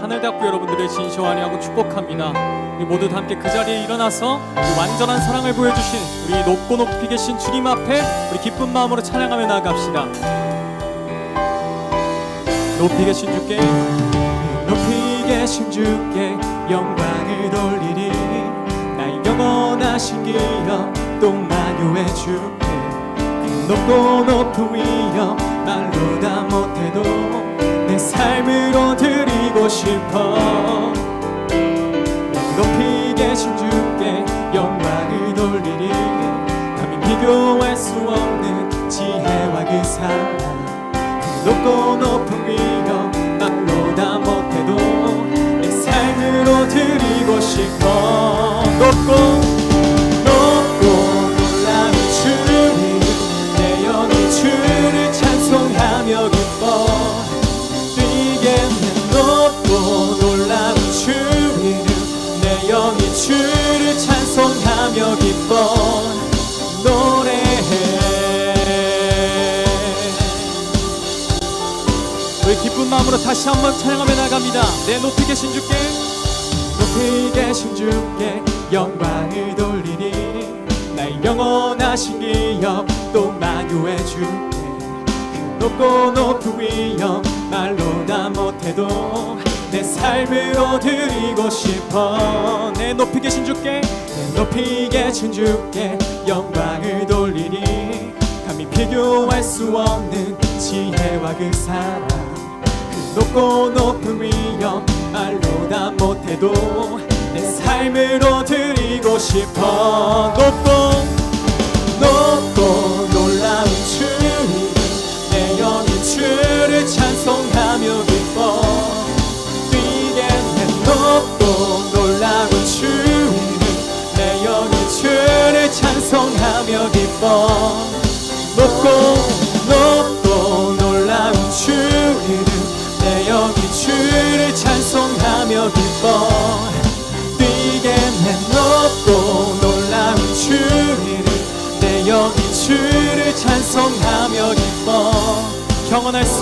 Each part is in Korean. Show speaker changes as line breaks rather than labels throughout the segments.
하늘대학부 여러분들을 진심으로 환영하고 축복합니다. 우리 모두 다 함께 그 자리에 일어나서 완전한 사랑을 보여주신 우리 높고 높이 계신 주님 앞에 우리 기쁜 마음으로 찬양하며 나아갑시다. 높이 계신 주께 높이 계신 주께 영광을 돌리리 나의 영원하신 기업 또 만유해 주께 그 높고 높은 위엄 말로 다 못해도 내 삶으로 드리고 싶어. 높이 계신 주께 영광을 돌리리. 감히 비교할 수 없는 지혜와 그 사랑. 그 높고 높은 위엄 말로 다 못해도 내 삶으로 드리고 싶어. 높고 기쁜 마음으로 다시 한번 찬양하며 나갑니다. 내 높이 계신 주께 높이 계신 주께 영광을 돌리니 나의 영원하신 기업 또 만유해 주께 그 높고 높은 위엄 말로 다 못해도 내 삶으로 드리고 싶어. 내 높이 계신 주께 내 높이 계신 주께 영광을 돌리니 감히 비교할 수 없는 지혜와 그 사랑. 그 높고 높은 위엄 말로 다 못해도 내 삶으로 드리고 싶어. 높고 높고 놀라운 주님 내 영이 주를 찬송하며 기뻐. 내 높고 놀라운 주님 내 영이 주를 찬송하며 기뻐. 높고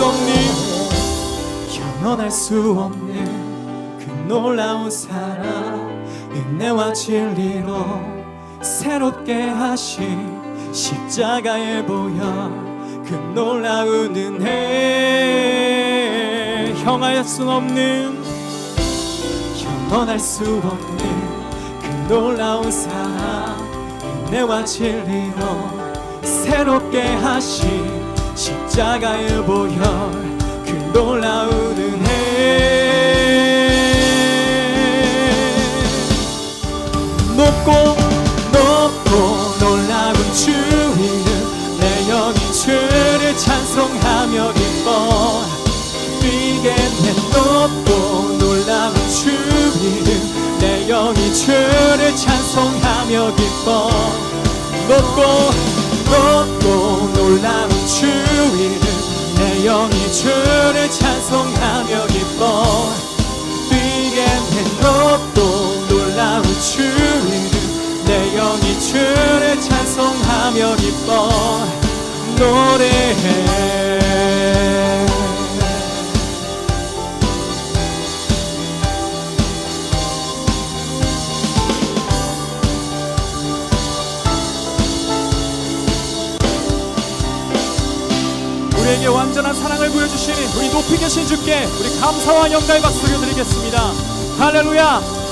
없는 경험할 수 없는 그 놀라운 사랑 은혜와 진리로 새롭게 하신 십자가에 보여 그 놀라운 은혜. 형할 수 없는 형언할 수 없는 그 놀라운 사랑 은혜와 진리로 새롭게 하신 십자가의 보혈 그 놀라운 은혜 높고 높고 놀라운 주이는 내 영이 주를 찬송하며 기뻐 내 높고 놀라운 주이는 내 영이 주를 찬송하며 기뻐 높고 높고 놀라운 주이는 내 영이 주를 찬송하며 기뻐. 뛰게 내 높고 놀라운 주이는 내 영이 주를 찬송하며 기뻐. 노래해 완전한 사랑을 보여주시니 우리 높이 계신 주께 우리 감사와 영광의 박수 드리겠습니다. 할렐루야!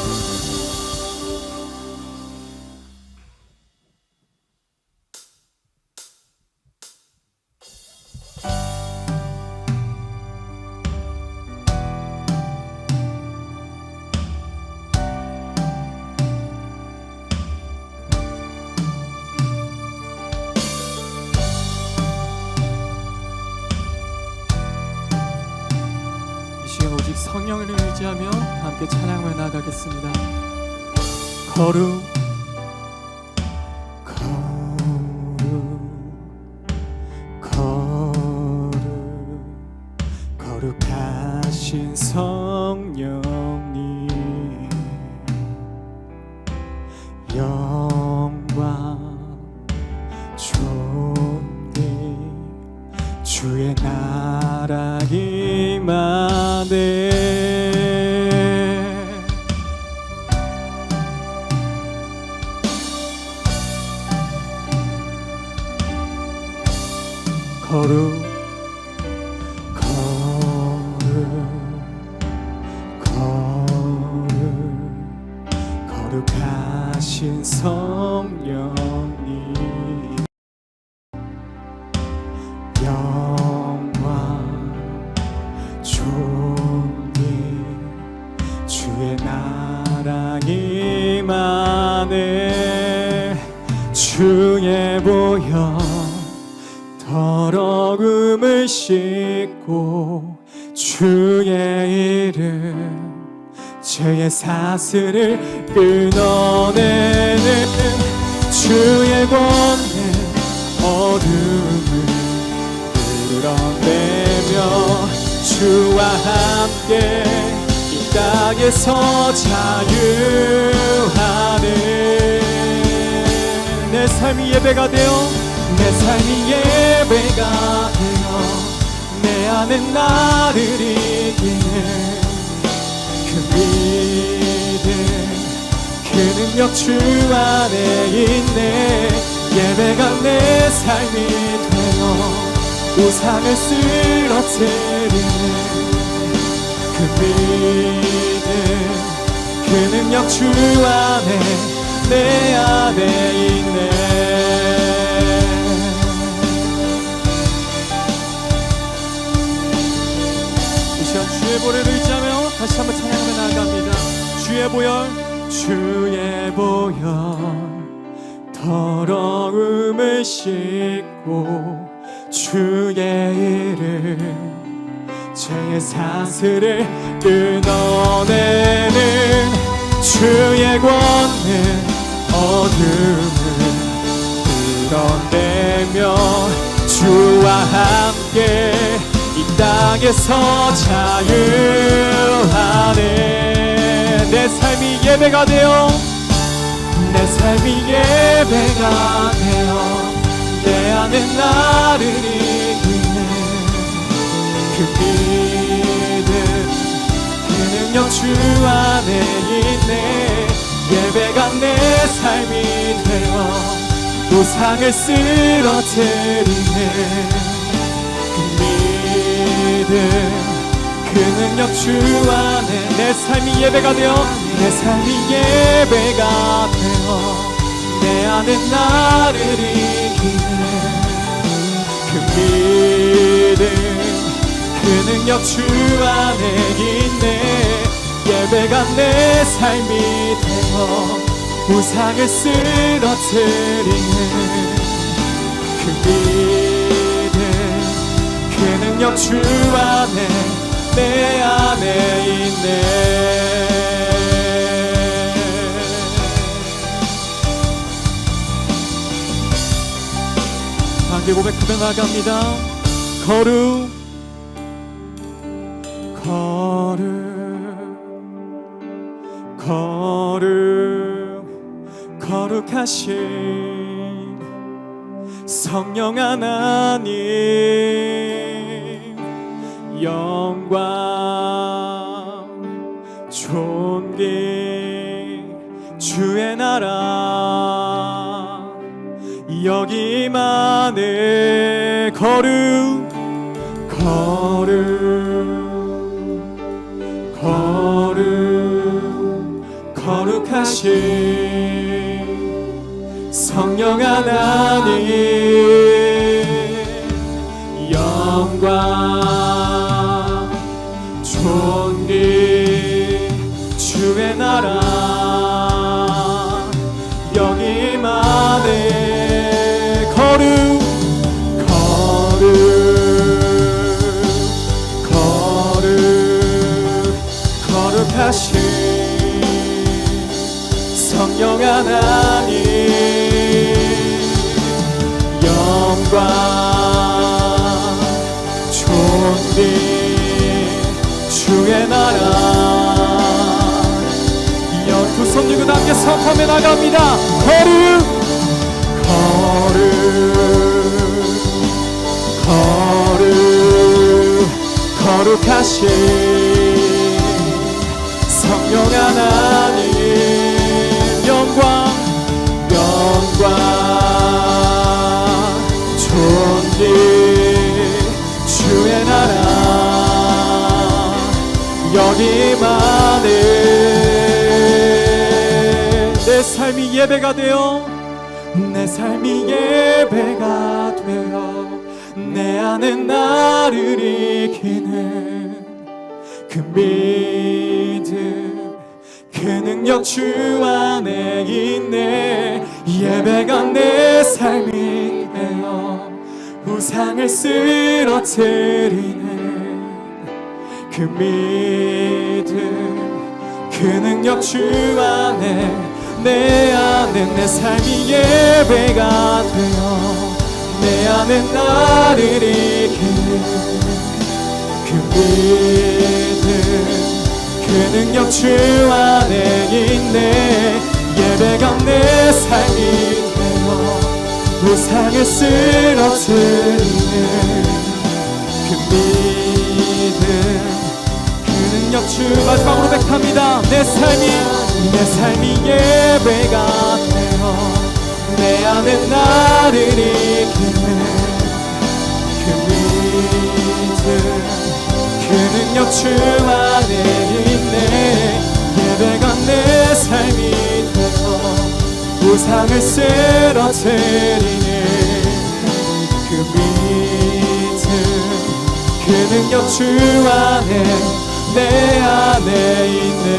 함께 찬양하며 나아가겠습니다. 거룩 임하네 주의 보혈 더러움을 씻고 주의 이름 죄의 사슬을 끊어내는 주의 권능 어둠을 끌어내며 주와 함께 이 땅에서 자유하는 내 삶이 예배가 되어 내 삶이 예배가 되어 내 안에 나를 이기는 그 믿음 그 능력 주 안에 있네. 예배가 내 삶이 되어 우상을 쓰러뜨리는 그 믿음 그 능력 주 안에 내 안에 있네. 이 시간 주의 보혈을 의지하며 다시 한번 찬양하며 나아갑니다. 주의 보혈 주의 보혈. 더러움을 씻고 주의 이 름 죄의 사슬을 끊어내는 주의 권능 어둠을 끌어내며 주와 함께 이 땅에서 자유하네 내 삶이 예배가 되어 내 삶이 예배가 되어 내 안에 나를 그 믿음 그 능력 주 안에 있네. 예배가 내 삶이 되어 우상을 쓰러뜨리네. 그 믿음 그 능력 주 안에 내 삶이 예배가 되어 내 삶이 예배가 되어 내 안에 나를 이기는 그 믿음 그 능력 주 안에 있네. 예배가 내 삶이 되어 우상을 쓰러뜨리는 그 믿음 그 능력 주 안에 내 안에 있네. 단계 고백하며 나갑니다. 거룩 거룩 하신 성령 하나님 영광 존귀 주의 나라 여기만의 거룩 거룩 거룩 거룩하신 성령 하나님. 영광 나갑니다 거룩 거룩 거룩 거룩하신 성령 하나 예배가 되어 내 삶이 예배가 되어 내 안에 나를 이기는 그 믿음 그 능력 주 안에 있네. 예배가 내 삶이 되어 우상을 쓰러뜨리는 그 믿음 그 능력 주 안에 내 안에 내 삶이 예배가 되어 내 안에 나를 이기는 그 믿음 그 능력 주 안에 있네. 예배가 내 삶이 되어 우상을 쓰러뜨리는 그 믿음 그 능력 주 마지막으로 백합니다. 내 삶이 내 삶이 예배가 되어 내 안에 나를 이기는 그 믿음 그 능력 주 안에 있네. 예배가 내 삶이 되어 우상을 쓰러뜨리는 그 믿음 그 능력 주 안에 내 안에 있네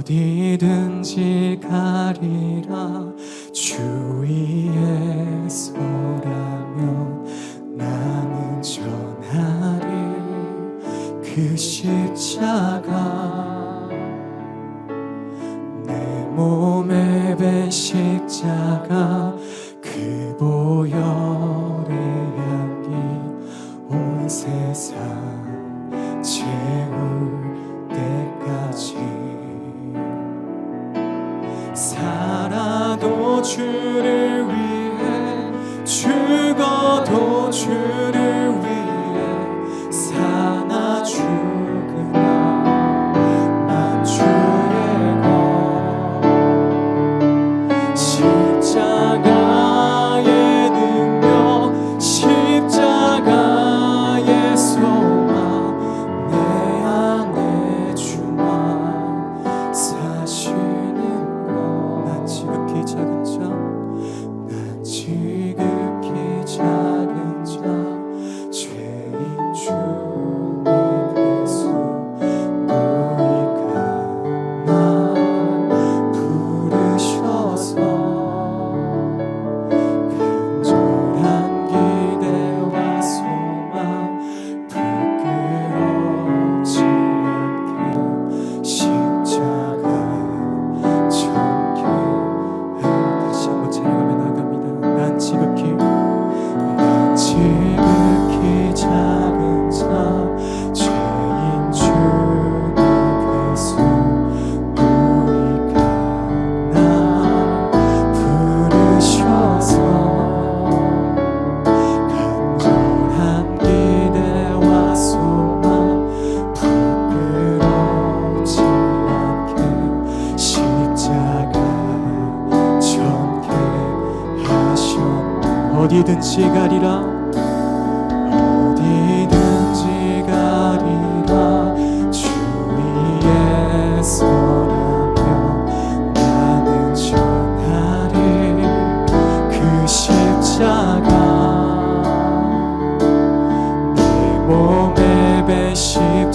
어디든지 가리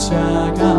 십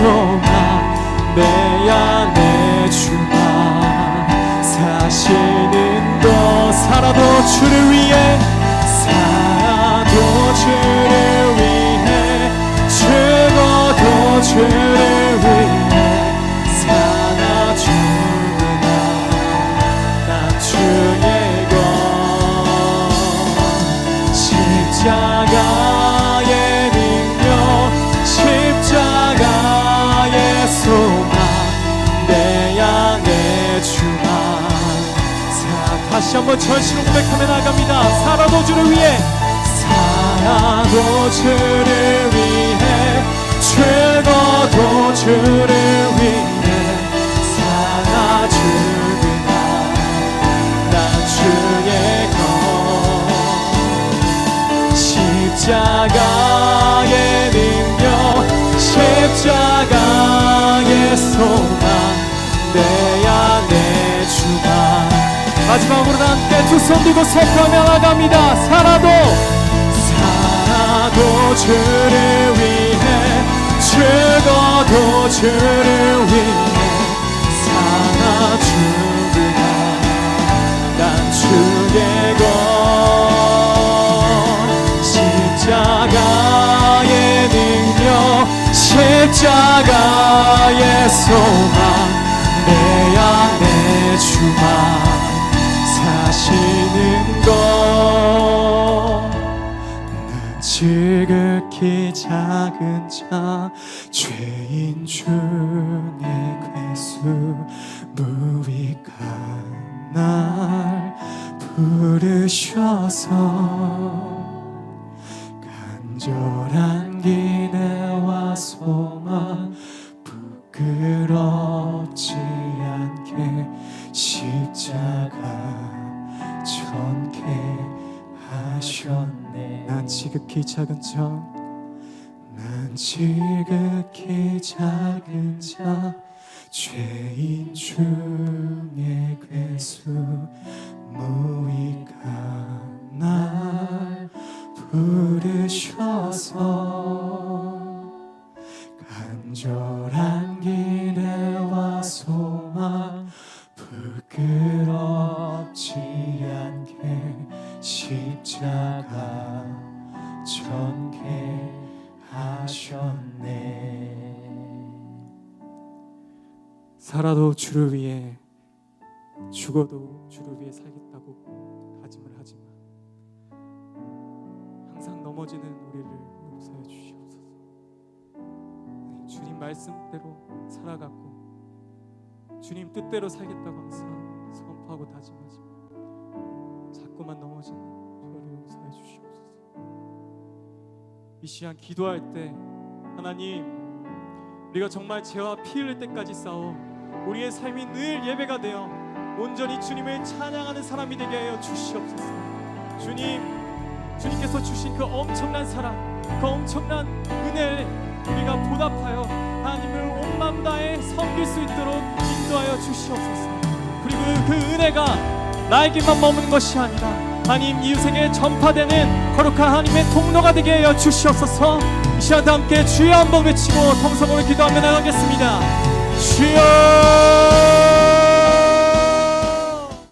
소망 내 안에 주만 사시는 것 살아도 주를 위해 살아도 주를 위해 죽어도 주를 한번 전신 고백하며 나갑니다. 살아도 주를 위해. 살아도 주를 위해. 죽어도 주를 마지막으로 다 함께 두 손 들고 선포하며 나갑니다. 살아도 살아도 주를 위해 죽어도 주를 위해 살아 죽으나. 난 주의 것. 십자가의 능력 십자가의 소망 작은 자 죄인 중에 괴수 무익한 날 부르셔서 간절한 기대와 소망 부끄럽지 않게 십자가 전케 하셨네. 난 지극히 작은 자난 지극히 작은 자 죄인 중에 괴수 무익한 날 부르셔서 간절한 기대와 소망 부끄럽지 살아도 주를 위해 죽어도 주를 위해 살겠다고 다짐을 하지만 항상 넘어지는 우리를 용서해 주시옵소서. 네, 주님 말씀대로 살아갔고 주님 뜻대로 살겠다고 항상 선포하고 다짐하지만 자꾸만 넘어지는 저를 용서해 주시옵소서. 이 시간 기도할 때 하나님 우리가 정말 죄와 피 흘릴 때까지 싸워 우리의 삶이 늘 예배가 되어 온전히 주님을 찬양하는 사람이 되게 하여 주시옵소서. 주님 주님께서 주신 그 엄청난 사랑, 그 엄청난 은혜를 우리가 보답하여 하나님을 온 마음 다해 섬길 수 있도록 인도하여 주시옵소서. 그리고 그 은혜가 나에게만 머무는 것이 아니라 하나님 이웃에게 전파되는 거룩한 하나님의 통로가 되게 하여 주시옵소서. 이 시간 다 함께 주여 한번 외치고 통성으로 기도하며 나가겠습니다. 주여